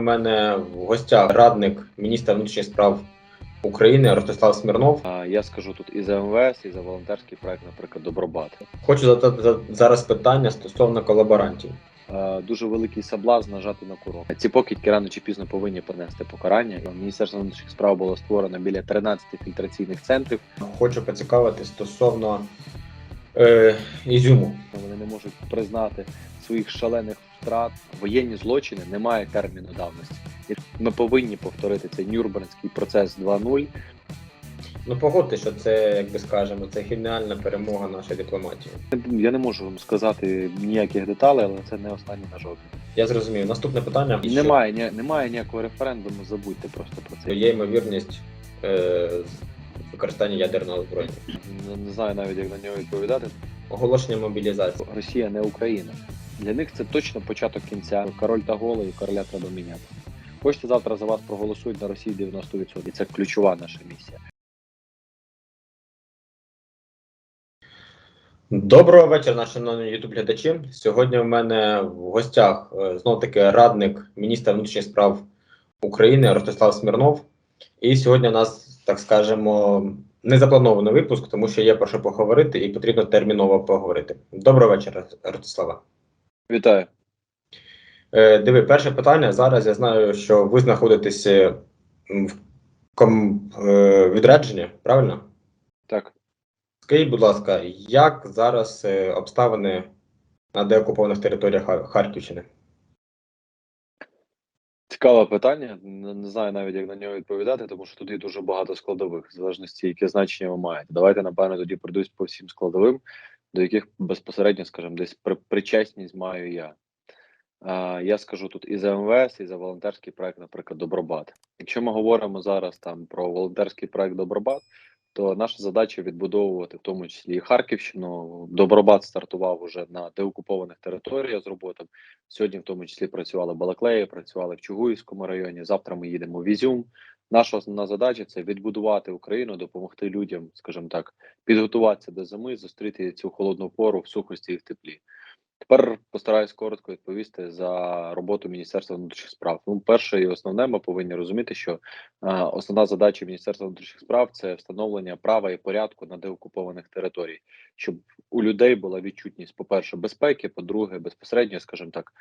У мене в гостях радник міністра внутрішніх справ України Ростислав Смірнов. А, Я скажу тут і за МВС, і за волонтерський проект, наприклад, Добробат. Хочу задати за- зараз питання стосовно колаборантів. Е, Дуже великий соблазн нажати на курок. Ці покидьки рано чи пізно повинні понести покарання. Міністерство внутрішніх справ було створено біля 13 фільтраційних центрів. Хочу поцікавити стосовно е, Ізюму. Вони не можуть признати своїх шалених втрат. Воєнні злочини немає терміну давності. І ми повинні повторити цей Нюрнберзький процес 2.0. Ну погодьте, що це, як би скажемо, це геніальна перемога нашої дипломатії. Я не можу вам сказати ніяких деталей, але це не останній на жодний. Я зрозумів. Наступне питання. І немає, ні, немає ніякого референдуму, забудьте просто про це. Є ймовірність е, використання ядерного озброєння. Не, не знаю навіть, як на нього відповідати. Оголошення мобілізації. Росія не Україна. Для них це точно початок кінця. Король та голий, короля треба міняти. Хочете завтра за вас проголосують на Росії 90%. І це ключова наша місія. Доброго вечора, наші шановні ютуб глядачі. Сьогодні в мене в гостях знов таки радник міністра внутрішніх справ України Ростислав Смірнов. І сьогодні у нас, так скажемо, не запланований випуск, тому що є про що поговорити і потрібно терміново поговорити. Доброго вечора, Ростислава. Вітаю. Е, диви, перше питання. Зараз я знаю, що ви знаходитеся м, в ком, е, відрядженні, правильно? Так. Скажіть, будь ласка, як зараз е, обставини на деокупованих територіях Харківщини? Цікаве питання. Не, знаю навіть, як на нього відповідати, тому що тут є дуже багато складових, в залежності, яке значення ви маєте. Давайте, напевно, тоді пройдусь по всім складовим, до яких безпосередньо, скажімо, десь при, причесність маю я. А, я скажу тут і за МВС, і за волонтерський проект, наприклад, Добробат. Якщо ми говоримо зараз там про волонтерський проект Добробат, то наша задача відбудовувати в тому числі і Харківщину. Добробат стартував уже на деокупованих територіях з роботами. Сьогодні, в тому числі, працювали в Балаклеї, працювали в Чугуївському районі. Завтра ми їдемо в Ізюм. Наша основна задача це відбудувати Україну, допомогти людям, скажімо так, підготуватися до зими, зустріти цю холодну пору в сухості і в теплі. Тепер постараюсь коротко відповісти за роботу Міністерства внутрішніх справ. Ну, перше і основне, ми повинні розуміти, що е, основна задача Міністерства внутрішніх справ це встановлення права і порядку на деокупованих територіях, щоб у людей була відчутність, по-перше, безпеки, по-друге, безпосередньо, скажімо так,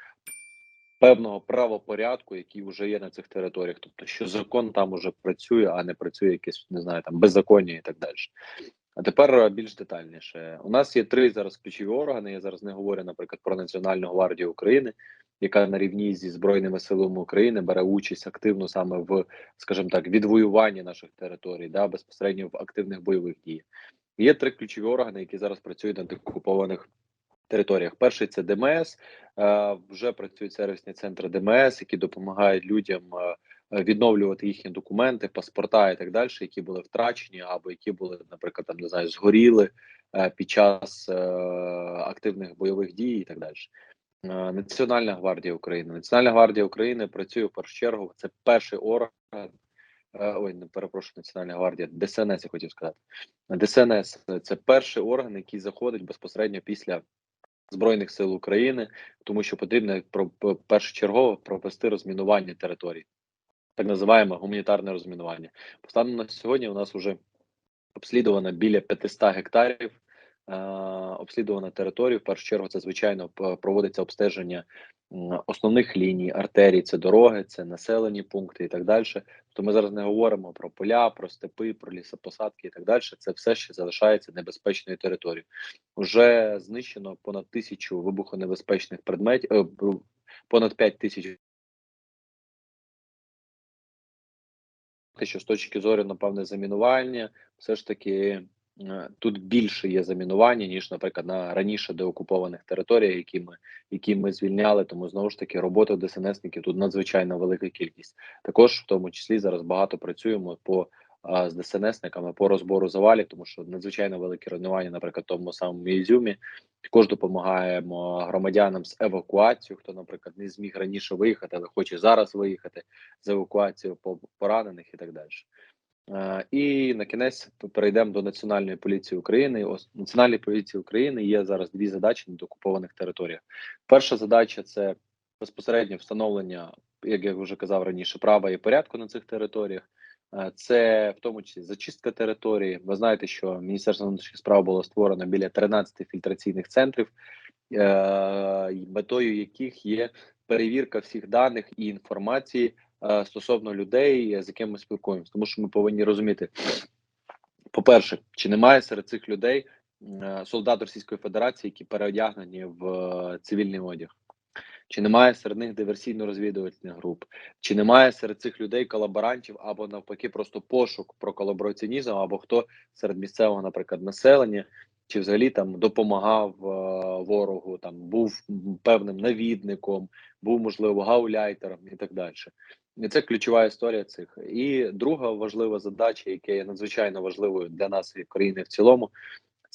певного правопорядку, який вже є на цих територіях. Тобто, що закон там уже працює, а не працює якесь, не знаю, там беззаконня і так далі. А тепер е, більш детальніше. У нас є три зараз ключові органи. Я зараз не говорю, наприклад, про Національну гвардію України, яка на рівні зі збройними силами України бере участь активно саме в, скажімо так, відвоюванні наших територій, да, безпосередньо в активних бойових діях. Є три ключові органи, які зараз працюють на окупованих територіях. Перший це ДМС. Е, вже працюють сервісні центри ДМС, які допомагають людям. Е, Відновлювати їхні документи, паспорта і так далі, які були втрачені, або які були, наприклад, там не знаю, згоріли е, під час е, активних бойових дій, і так далі. Національна гвардія України. Національна гвардія України працює в першу чергу. Це перший орган. Ой, не перепрошую, Національна гвардія, ДСНС, я хотів сказати. ДСНС це перший орган, який заходить безпосередньо після Збройних сил України, тому що потрібно першочергово провести розмінування територій, так називаємо гуманітарне розмінування. По станом на сьогодні у нас вже обслідувано біля 500 гектарів. Е, обслідувана територія. В першу чергу це звичайно проводиться обстеження основних ліній, артерій, це дороги, це населені пункти і так далі. Тобто ми зараз не говоримо про поля, про степи, про лісопосадки і так далі. Це все ще залишається небезпечною територією. Уже знищено понад тисячу вибухонебезпечних предметів, е, понад 5 тисяч. Що з точки зору, напевне, замінування, все ж таки е, тут більше є замінування, ніж, наприклад, на раніше деокупованих територіях, які ми, які ми звільняли. Тому знову ж таки роботи ДСНСників тут надзвичайно велика кількість. Також в тому числі зараз багато працюємо по з ДСНСниками по розбору завалів, тому що надзвичайно велике руйнування, наприклад, тому самому Ізюмі. Також допомагаємо громадянам з евакуацією, хто, наприклад, не зміг раніше виїхати, але хоче зараз виїхати з евакуацією по поранених і так далі. Е, І на кінець перейдемо до Національної поліції України. Ос- Національній поліції України є зараз дві задачі на окупованих територіях. Перша задача це безпосередньо встановлення як я вже казав раніше, права і порядку на цих територіях. Е, Це в тому числі зачистка території. Ви знаєте, що Міністерство внутрішніх справ було створено біля 13 фільтраційних центрів, е, метою яких є перевірка всіх даних і інформації е, стосовно людей, з якими ми спілкуємося. Тому що ми повинні розуміти, по-перше, чи немає серед цих людей солдат Російської Федерації, які переодягнені в цивільний одяг. Чи немає серед них диверсійно-розвідувальних груп, чи немає серед цих людей колаборантів або навпаки просто пошук про колабораціонізм, або хто серед місцевого, наприклад, населення, чи взагалі там допомагав е, ворогу, там був певним навідником, був можливо гауляйтером і так далі. І це ключова історія цих. І друга важлива задача, яка є надзвичайно важливою для нас і країни в цілому,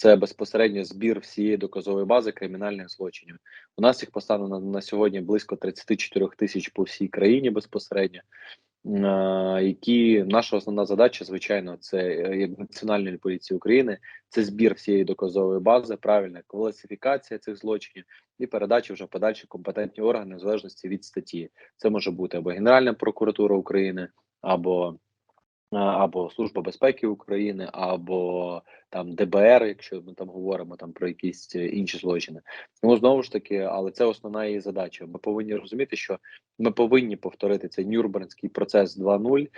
це безпосередньо збір всієї доказової бази кримінальних злочинів. У нас їх поставлено на, сьогодні близько 34 тисяч по всій країні безпосередньо. е, Які наша основна задача, звичайно, це е, як Національної поліції України, це збір всієї доказової бази, правильна класифікація цих злочинів і передача вже подальші компетентні органи в залежності від статті. Це може бути або Генеральна прокуратура України, або або Служба безпеки України, або там ДБР, якщо ми там говоримо там про якісь е, інші злочини. Тому знову ж таки, але це основна її задача. Ми повинні розуміти, що ми повинні повторити цей Нюрнберзький процес 2.0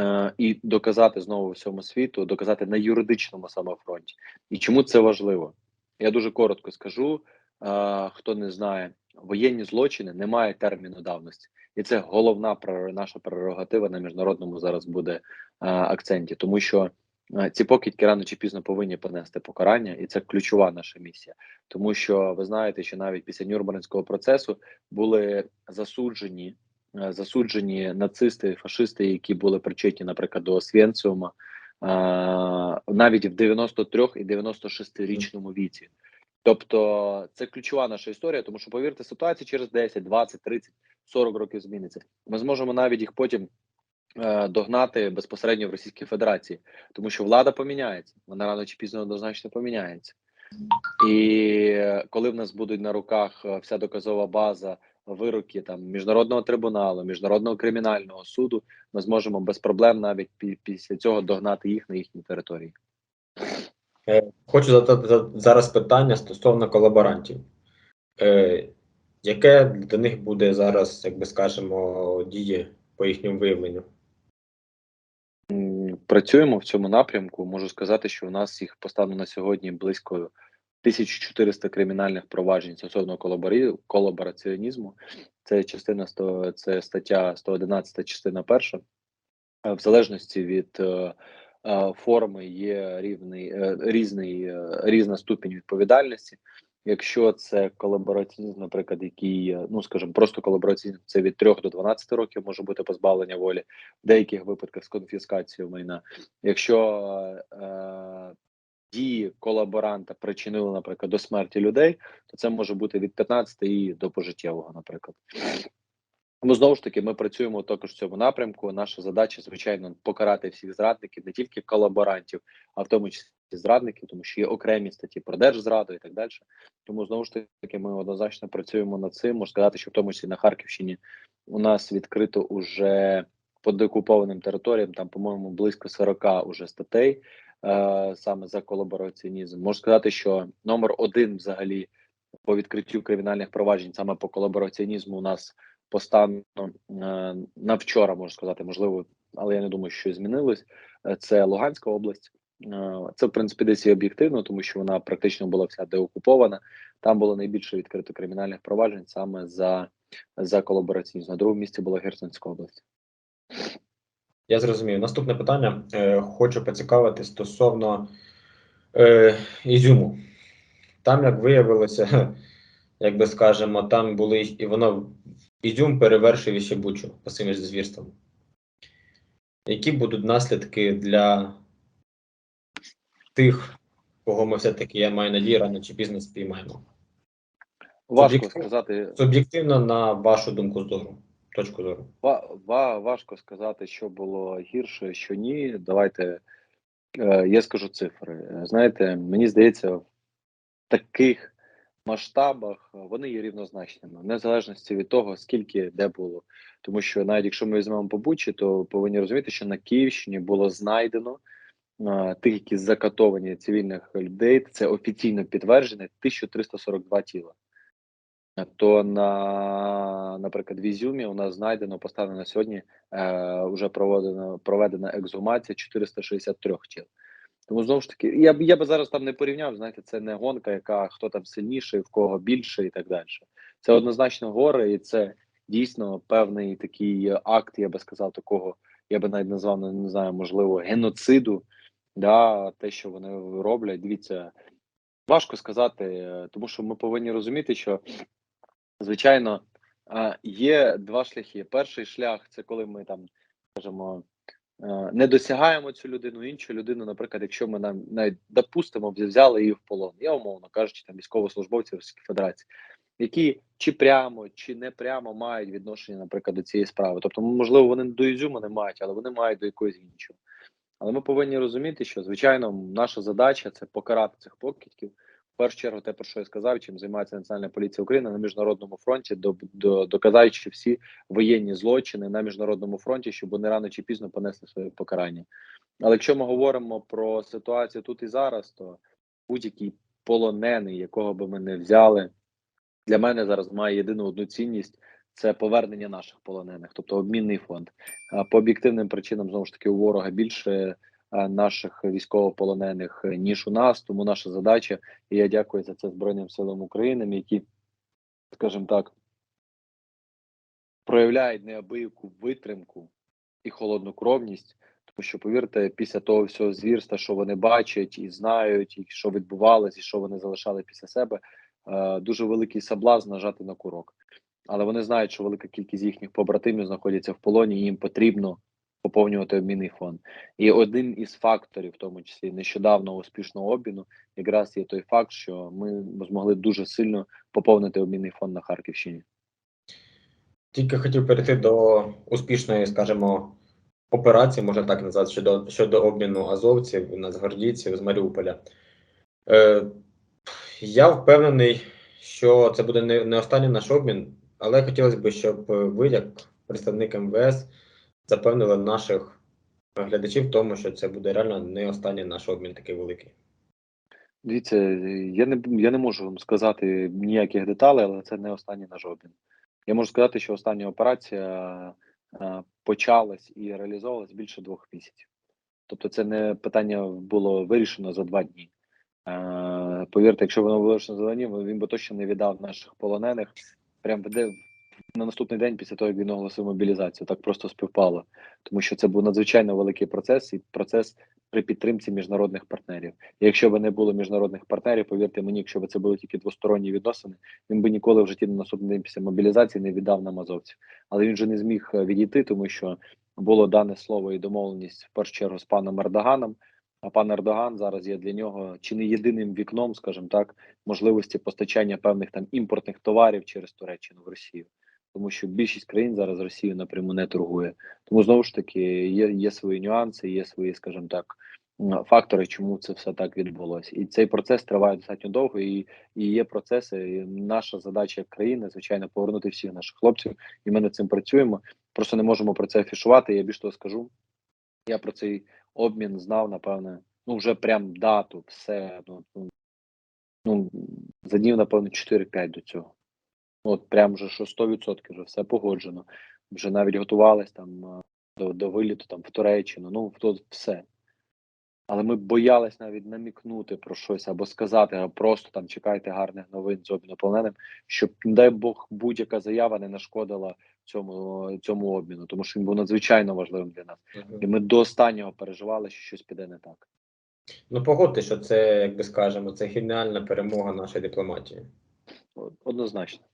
е, і доказати знову всьому світу, доказати на юридичному саме фронті. І чому це важливо? Я дуже коротко скажу. Е, хто не знає, воєнні злочини не мають терміну давності, і це головна наша прерогатива на міжнародному зараз буде е, акценті, тому що е, ці покидьки рано чи пізно повинні понести покарання, і це ключова наша місія. Тому що ви знаєте, що навіть після Нюрнберзького процесу були засуджені. е, Засуджені нацисти, фашисти, які були причетні, наприклад, до Освєнціума, навіть в 93 і 96 річному віці. Тобто це ключова наша історія, тому що повірте, ситуація через 10, 20, 30, 40 років зміниться. Ми зможемо навіть їх потім е, догнати безпосередньо в Російській Федерації, тому що влада поміняється, вона рано чи пізно однозначно поміняється. І коли в нас будуть на руках е, вся доказова база, вироки там міжнародного трибуналу, міжнародного кримінального суду, ми зможемо без проблем навіть пі- після цього догнати їх на їхній території. Е, Хочу задати за- зараз питання стосовно колаборантів. Е, Яке для них буде зараз, як би скажемо, діє по їхньому виявленню? Працюємо в цьому напрямку. Можу сказати, що у нас їх поставлено на сьогодні близько 1400 кримінальних проваджень стосовно колабораціонізму. Це частина 100, це стаття 111, частина перша. Е, В залежності від форми є рівний, е, різний, е, різна ступінь відповідальності. Якщо це колабораціонізм, наприклад, який, е, ну скажімо, просто колабораціонізм, це від 3 до 12 років може бути позбавлення волі, в деяких випадках з конфіскацією майна. Якщо е, дії колаборанта причинили, наприклад, до смерті людей, то це може бути від 15 і до пожиттєвого, наприклад. Тому знову ж таки, ми працюємо також в цьому напрямку. Наша задача, звичайно, покарати всіх зрадників, не тільки колаборантів, а в тому числі зрадників, тому що є окремі статті про держзраду і так далі. Тому знову ж таки, ми однозначно працюємо над цим. Можу сказати, що в тому числі на Харківщині у нас відкрито уже по деокупованим територіям, там, по-моєму, близько 40 уже статей е, саме за колабораціонізм. Можу сказати, що номер один взагалі по відкриттю кримінальних проваджень саме по колабораціонізму у нас по стану е, на вчора, можу сказати, можливо, але я не думаю, що змінилось. Е, Це Луганська область. Е, Це, в принципі, десь і об'єктивно, тому що вона практично була вся деокупована. Там було найбільше відкрито кримінальних проваджень саме за, за колабораціонізм. На другому місці була Херсонська область. Я зрозумів. Наступне питання. Хочу поцікавити стосовно е, Ізюму. Там, як виявилося, як би скажемо, там були і воно Ізюм перевершив іще Бучу по цим звірствам. Які будуть наслідки для тих, кого ми все-таки, я маю надію, рано чи пізно спіймаємо? Важко Суб'єктивно. сказати, Суб'єктивно, на вашу думку зору, точку зору. ва, ва, важко сказати, що було гірше, що ні. Давайте е, я скажу цифри. Е, Знаєте, мені здається, в таких масштабах е, вони є рівнозначними, в незалежності від того, скільки де було. Тому що навіть якщо ми візьмемо по Бучі, то повинні розуміти, що на Київщині було знайдено е, тих, які закатовані цивільних людей. Це офіційно підтверджене 1342 тіла. Е, То на, наприклад, в Ізюмі у нас знайдено поставлено сьогодні е, вже проведена проведена ексгумація 463 тіл. Тому знову ж таки, я б я би зараз там не порівняв. Знаєте, це не гонка, яка хто там сильніший, в кого більше і так далі. Це однозначно гори, і це дійсно певний такий акт, я би сказав, такого, я би навіть назвав не, не знаю, можливо, геноциду. Да, те, що вони роблять, дивіться, важко сказати, тому що ми повинні розуміти, що звичайно є два шляхи. Перший шлях це коли ми там скажімо, не досягаємо цю людину, іншу людину, наприклад, якщо ми нам навіть допустимо, взяли її в полон, я умовно кажучи, там військовослужбовців Російської Федерації, які чи прямо, чи не прямо мають відношення, наприклад, до цієї справи. Тобто, можливо, вони до Ізюма не мають, але вони мають до якоїсь іншого. Але ми повинні розуміти, що звичайно наша задача це покарати цих покидьків. Першу чергу, те, про що я сказав, чим займається Національна поліція України на міжнародному фронті, до, до, доказуючи всі воєнні злочини на міжнародному фронті, щоб вони рано чи пізно понесли своє покарання. Але якщо ми говоримо про ситуацію тут і зараз, то будь-який полонений, якого би ми не взяли, для мене зараз має єдину одну цінність. Це повернення наших полонених, тобто обмінний фонд. По об'єктивним причинам знову ж таки у ворога більше наших військовополонених е, ніж у нас. Тому наша задача, і я дякую за це Збройним силам України, які, скажімо так, проявляють неабияку витримку і холоднокровність. Тому що, повірте, після того всього звірства, що вони бачать і знають, і що відбувалось, і що вони залишали після себе, е, дуже великий соблазн нажати на курок. Але вони знають, що велика кількість їхніх побратимів знаходяться в полоні, і їм потрібно поповнювати обмінний фонд. І один із факторів, в тому числі нещодавно успішного обміну, якраз є той факт, що ми змогли дуже сильно поповнити обмінний фонд на Харківщині. Тільки хотів перейти до успішної, скажімо, операції, можна так назвати, щодо, щодо обміну азовців, нацгвардійців з Маріуполя. Е, я впевнений, що це буде не, не останній наш обмін, але хотілося б, щоб ви, як представник МВС, запевнили наших глядачів в тому, що це буде реально не останній наш обмін такий великий. Дивіться, я не я не можу вам сказати ніяких деталей, але це не останній наш обмін. Я можу сказати, що остання операція е, почалась і реалізовувалась більше двох місяців. Тобто, це не питання було вирішено за два дні. Е, повірте, якщо воно було вирішено за два дні, він би точно не віддав наших полонених прямо на наступний день після того, як він оголосив мобілізацію. Так просто співпало, тому що це був надзвичайно великий процес і процес при підтримці міжнародних партнерів. І якщо б не було міжнародних партнерів, повірте мені, якщо б це були тільки двосторонні відносини, він би ніколи в житті на наступний день після мобілізації не віддав нам азовців. Але він вже не зміг е, відійти, тому що було дане слово і домовленість в першу чергу з паном Ердоганом. А пан Ердоган зараз є для нього чи не єдиним вікном, скажімо так, можливості постачання певних там імпортних товарів через Туреччину в Росію, тому що більшість країн зараз Росію напряму не торгує. Тому знову ж таки є, є свої нюанси, є свої, скажімо так, фактори, чому це все так відбулося. І цей процес триває достатньо довго, і, і є процеси. І наша задача як країни, звичайно, повернути всіх наших хлопців, і ми над цим працюємо. Просто не можемо про це афішувати. Я більш того скажу. Я про цей обмін знав, напевне, ну вже прям дату, все. Ну, ну, ну за днів, напевно, 4-5 до цього. От прям вже що 100% вже все погоджено. Вже навіть готувались там до, до виліту там в Туреччину, ну то все. Але ми боялись навіть намікнути про щось або сказати, а просто там чекайте гарних новин з обміну полоненим, щоб, не дай Бог, будь-яка заява не нашкодила цьому, цьому обміну, тому що він був надзвичайно важливим для нас. І ми до останнього переживали, що щось піде не так. Ну, погодьте, що це, як би скажемо, це геніальна перемога нашої дипломатії. Однозначно.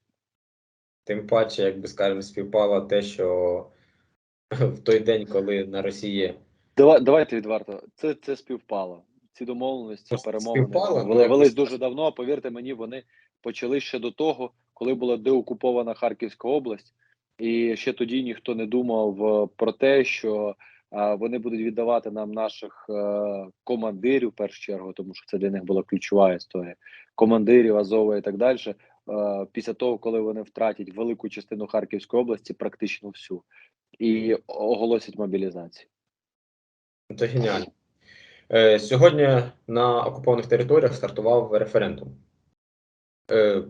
Тим паче, як би скажемо, співпало те, що в той день, коли на Росії Давай, давайте відверто. Це, це співпало. Ці домовленості, Просто перемовини співпало, вели, велись дуже давно. Повірте мені, вони почали ще до того, коли була деокупована Харківська область, і ще тоді ніхто не думав е, про те, що а, вони будуть віддавати нам наших е, командирів в першу чергу, тому що це для них була ключова історія. Командирів Азова і так далі. Е, після того, коли вони втратять велику частину Харківської області, практично всю, і оголосять мобілізацію. Це геніально. Е, сьогодні на окупованих територіях стартував референдум. Е,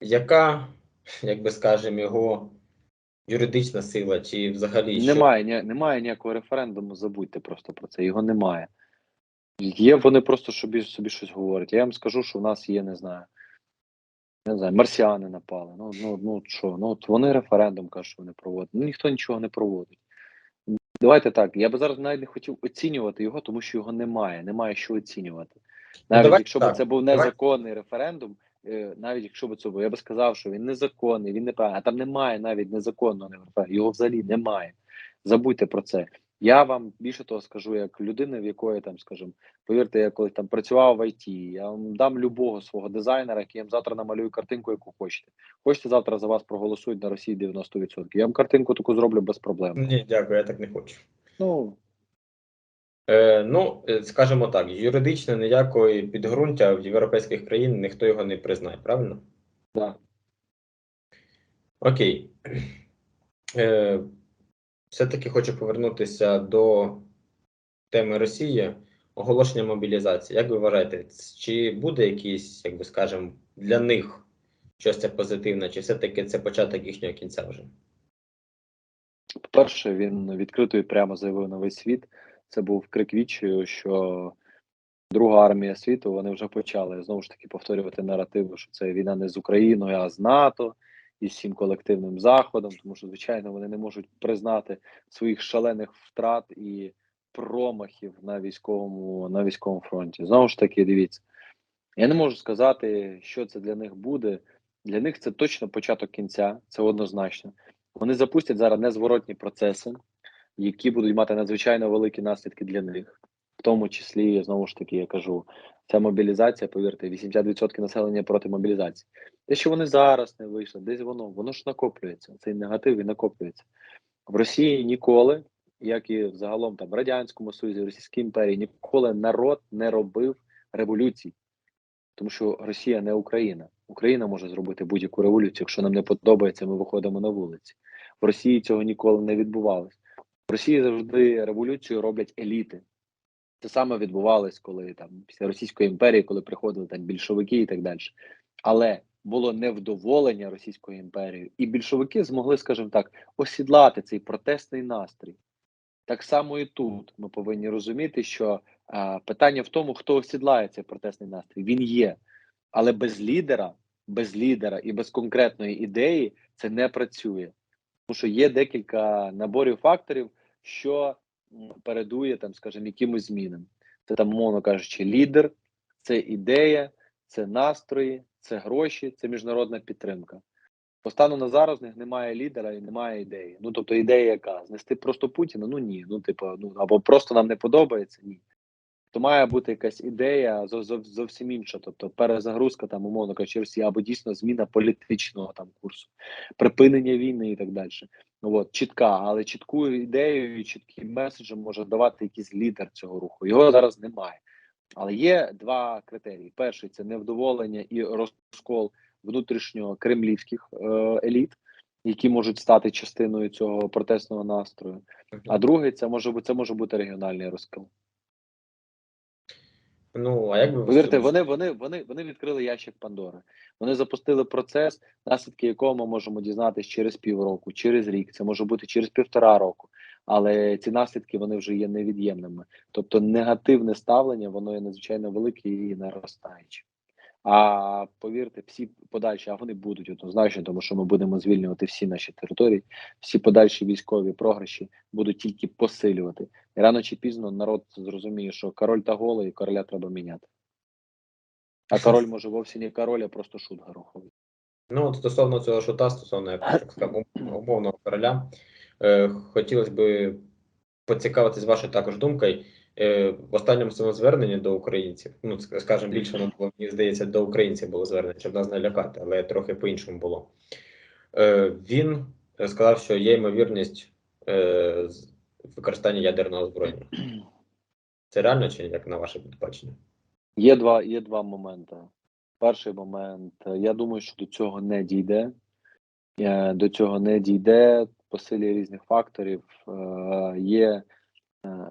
яка, як би скажемо, його юридична сила, чи взагалі що? Немає, ні, немає ніякого референдуму, забудьте просто про це. Його немає. Є вони просто собі, собі щось говорять. Я вам скажу, що в нас є, не знаю. Не знаю, марсіани напали. Ну, ну, ну що, ну от вони референдум кажуть, що вони проводять. Ну ніхто нічого не проводить. Давайте так. Я би зараз навіть не хотів оцінювати його, тому що його немає. Немає що оцінювати. Навіть давайте якщо б це був незаконний референдум, е, навіть якщо б це був, я би сказав, що він незаконний, він неправильний, а там немає навіть незаконного референдуму, його взагалі немає. Забудьте про це. Я вам більше того скажу, як людина, в якої там, скажімо, повірте, я колись там працював в ІТ, я вам дам любого свого дизайнера, який вам завтра намалюю картинку, яку хочете. Хочете завтра за вас проголосують на Росії 90%. Я вам картинку таку зроблю без проблем. Ні, дякую, я так не хочу. Ну Е, ну, е, скажімо так, юридично ніякої підґрунтя в європейських країн ніхто його не признає, правильно? да. Окей. Е, все-таки хочу повернутися до теми Росії, оголошення мобілізації. Як ви вважаєте, чи буде якийсь, як би скажемо, для них щось це позитивне, чи все-таки це початок їхнього кінця вже? По-перше, він відкрито і прямо заявив на весь світ. Це був крик відчаю, що друга армія світу вони вже почали знову ж таки повторювати наративи, що це війна не з Україною, а з НАТО і з всім колективним заходом, тому що, звичайно, вони не можуть признати своїх шалених втрат і промахів на військовому на військовому фронті. Знову ж таки, дивіться, я не можу сказати, що це для них буде. Для них це точно початок кінця, це однозначно. Вони запустять зараз незворотні процеси, які будуть мати надзвичайно великі наслідки для них, в тому числі, знову ж таки, я кажу, ця мобілізація, повірте, 80% населення проти мобілізації. Те, що вони зараз не вийшли, десь воно, воно ж накоплюється. Цей негатив і накоплюється. В Росії ніколи, як і загалом там в Радянському Союзі, Російській імперії, ніколи народ не робив революцій. Тому що Росія не Україна. Україна може зробити будь-яку революцію. Якщо нам не подобається, ми виходимо на вулиці. В Росії цього ніколи не відбувалось. В Росії завжди революцію роблять еліти. Це саме відбувалось, коли там після Російської імперії, коли приходили там більшовики і так далі. Але було невдоволення Російською імперією, і більшовики змогли, скажімо так, осідлати цей протестний настрій. Так само і тут ми повинні розуміти, що а, питання в тому, хто осідлає цей протестний настрій. Він є, але без лідера, без лідера і без конкретної ідеї це не працює. Тому що є декілька наборів факторів, що передує там, скажімо, якимось змінам. Це там, мовно кажучи, лідер, це ідея, це настрої, це гроші, це міжнародна підтримка. По стану на зараз в них немає лідера і немає ідеї. Ну тобто ідея яка? Знести просто Путіна? Ну ні. Ну, типу, ну або просто нам не подобається, ні. То має бути якась ідея зо- зо- зовсім інша. Тобто перезагрузка там, умовно кажучи, Росії, або дійсно зміна політичного там курсу, припинення війни і так далі. Ну от чітка, але чітку ідею і чітким меседжем може давати якийсь лідер цього руху. Його зараз немає. Але є два критерії: перший це невдоволення і розкол внутрішньо кремлівських е, еліт, які можуть стати частиною цього протестного настрою. А другий це може бути це може бути регіональний розкол. Ну, а як ви Повірте, вони, вони, вони, вони відкрили ящик Пандори. Вони запустили процес, наслідки якого ми можемо дізнатися через півроку, через рік. Це може бути через півтора року. Але ці наслідки вони вже є невід'ємними. Тобто негативне ставлення воно є надзвичайно велике і наростаюче. А повірте, всі подальші, а вони будуть однозначно, тому що ми будемо звільнювати всі наші території, всі подальші військові програші будуть тільки посилювати. І рано чи пізно народ зрозуміє, що король та голий, і короля треба міняти. А король може вовсе не король, а просто шут гороховий. Ну, от стосовно цього шута, стосовно умовного короля, е, хотілося б поцікавитись вашою також думкою. Е, в останньому своєму зверненні до українців, ну ск- скажімо, більше воно було, мені здається, до українців було звернення, щоб нас не лякати, але трохи по-іншому було. Е, він сказав, що є ймовірність е, використання ядерного озброєння. Це реально чи як на ваше бачення? Є два, є два моменти. Перший момент, я думаю, що до цього не дійде. До цього не дійде по силі різних факторів. Є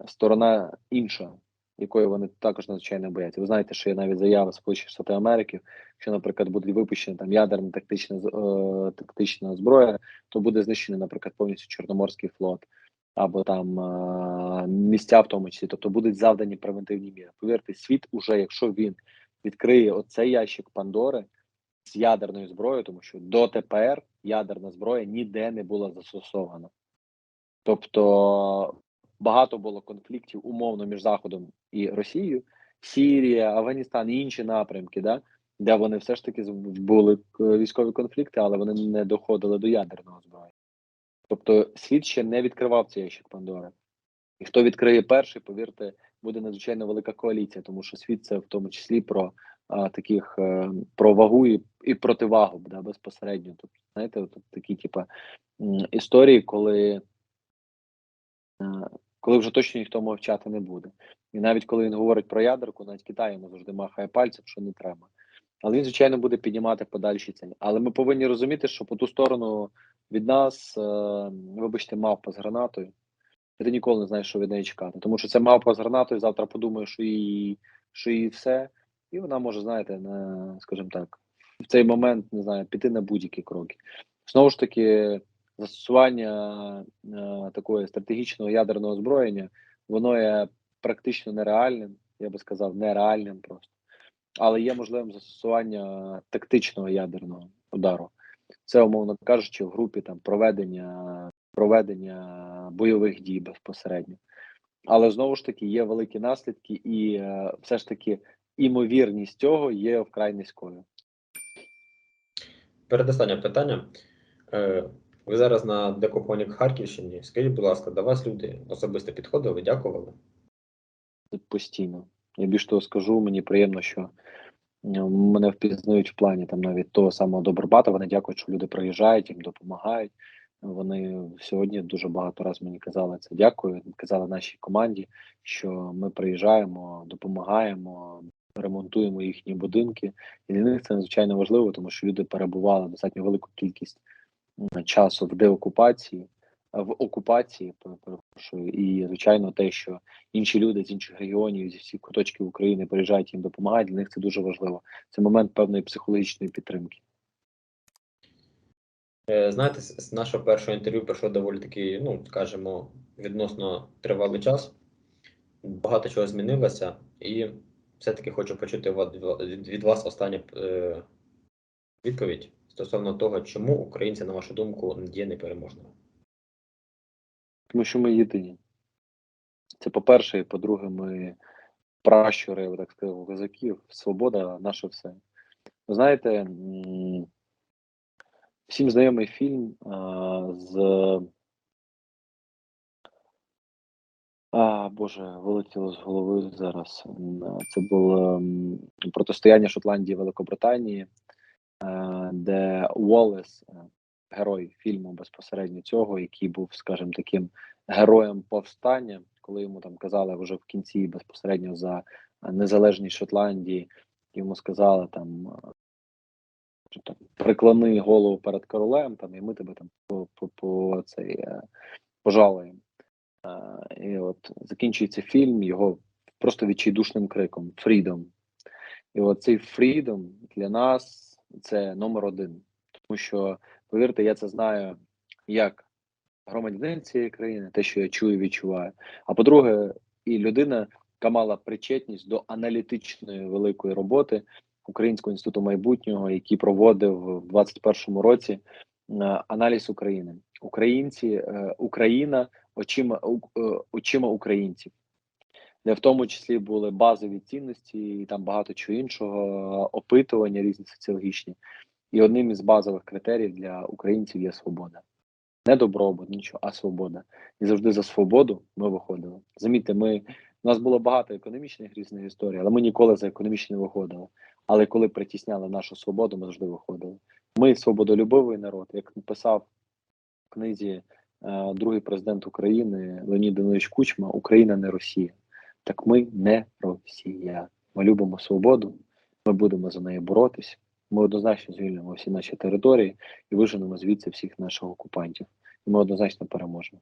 сторона інша, якої вони також надзвичайно бояться. Ви знаєте, що є навіть заява Сполучених Штатів Америки, що, наприклад, буде випущена там ядерна тактична е, тактична зброя, то буде знищений, наприклад, повністю Чорноморський флот або там е, місця, в тому числі, тобто будуть завдані превентивні міри. Повірте, світ уже, якщо він відкриє оцей ящик Пандори з ядерною зброєю, тому що дотепер ядерна зброя ніде не була застосована. Тобто багато було конфліктів умовно між Заходом і Росією, Сірія, Афганістан і інші напрямки, да, де вони все ж таки були е, військові конфлікти, але вони не доходили до ядерного зброї. Тобто світ ще не відкривав цей ящик Пандори. І хто відкриє перший, повірте, буде надзвичайно велика коаліція, тому що світ це в тому числі про а, таких е, про вагу і, і противагу да, безпосередньо. Тобто, знаєте, от такі, типа історії, коли, е, коли вже точно ніхто мовчати не буде. І навіть коли він говорить про ядерку, навіть Китай йому завжди махає пальцем, що не треба. Але він, звичайно, буде піднімати подальші ціни. Але ми повинні розуміти, що по ту сторону від нас, е, вибачте, мавпа з гранатою. І ти ніколи не знаєш, що від неї чекати. Тому що це мавпа з гранатою, завтра подумає, що її, що її все. І вона може, знаєте, на, скажімо так, в цей момент не знаю, піти на будь-які кроки. Знову ж таки, застосування е, такої стратегічного ядерного озброєння, воно є практично нереальним, я би сказав, нереальним просто. Але є можливим застосування тактичного ядерного удару. Це, умовно кажучи, в групі там проведення проведення бойових дій безпосередньо. Але знову ж таки є великі наслідки, і е, все ж таки імовірність цього є вкрай низькою. Передостаннє питання. Ви зараз на Декохонік Харківщині. Скажіть, будь ласка, до вас люди особисто підходили, дякували? постійно. Я більш того скажу, мені приємно, що е, мене впізнають в плані там навіть того самого Добробата. Вони дякують, що люди приїжджають, їм допомагають. Вони сьогодні дуже багато разів мені казали це. Дякую. Казали нашій команді, що ми приїжджаємо, допомагаємо, ремонтуємо їхні будинки. І для них це надзвичайно важливо, тому що люди перебували достатньо велику кількість часу в деокупації, в окупації, перепрошую, і звичайно, те, що інші люди з інших регіонів, зі всіх куточків України приїжджають їм допомагають. Для них це дуже важливо. Це момент певної психологічної підтримки. Е, Знаєте, з нашого першого інтерв'ю пройшов доволі такий, ну, скажімо, відносно тривалий час. Багато чого змінилося, і все-таки хочу почути від, вас останню е, відповідь стосовно того, чому українці, на вашу думку, є непереможними. Тому що ми єдині. Це по-перше, і по-друге, ми пращури, я так сказав, козаків, свобода наше все. Ви знаєте, всім знайомий фільм а, з. А, Боже, вилетіло з голови зараз. Це було протистояння Шотландії і Великобританії, де Уоллес, е, герой фільму безпосередньо цього, який був, скажімо, таким героєм повстання, коли йому там казали вже в кінці безпосередньо за е, незалежність Шотландії, йому сказали там, е, там приклони голову перед королем, там і ми тебе там цей е, пожалуємо. Е, І от закінчується фільм його просто відчайдушним криком Freedom. І от цей freedom для нас це номер один. Тому що, повірте, я це знаю як громадянин цієї країни, те, що я чую, відчуваю. А по-друге, і людина, яка мала причетність до аналітичної великої роботи Українського інституту майбутнього, який проводив в 2021 році е, аналіз України. Українці, е, Україна очима е, очима українців, де в тому числі були базові цінності і там багато чого іншого, опитування різні соціологічні. І одним із базових критеріїв для українців є свобода. Не добробут, нічого, а свобода. І завжди за свободу ми виходили. Замітьте, ми у нас було багато економічних різних історій, але ми ніколи за економічні не виходили. Але коли притісняли нашу свободу, ми завжди виходили. Ми свободолюбивий народ, як написав в книзі е, другий президент України Леонід Данилович Кучма Україна не Росія. Так ми не Росія. Ми любимо свободу, ми будемо за неї боротись. Ми однозначно звільнимо всі наші території і виженемо звідси всіх наших окупантів. І ми однозначно переможемо.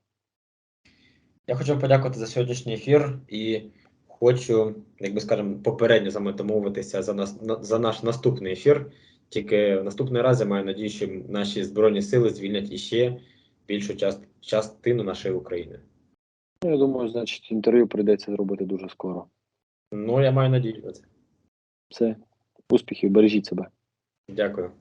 Я хочу подякувати за сьогоднішній ефір і хочу, як би скажемо, попередньо з вами домовитися за нас на- за наш наступний ефір. Тільки в наступний раз я маю надію, що наші збройні сили звільнять іще більшу част- частину нашої України. Ну, я думаю, значить, інтерв'ю прийдеться зробити дуже скоро. Ну, я маю надію на це. Все, успіхів, бережіть себе. Дякую.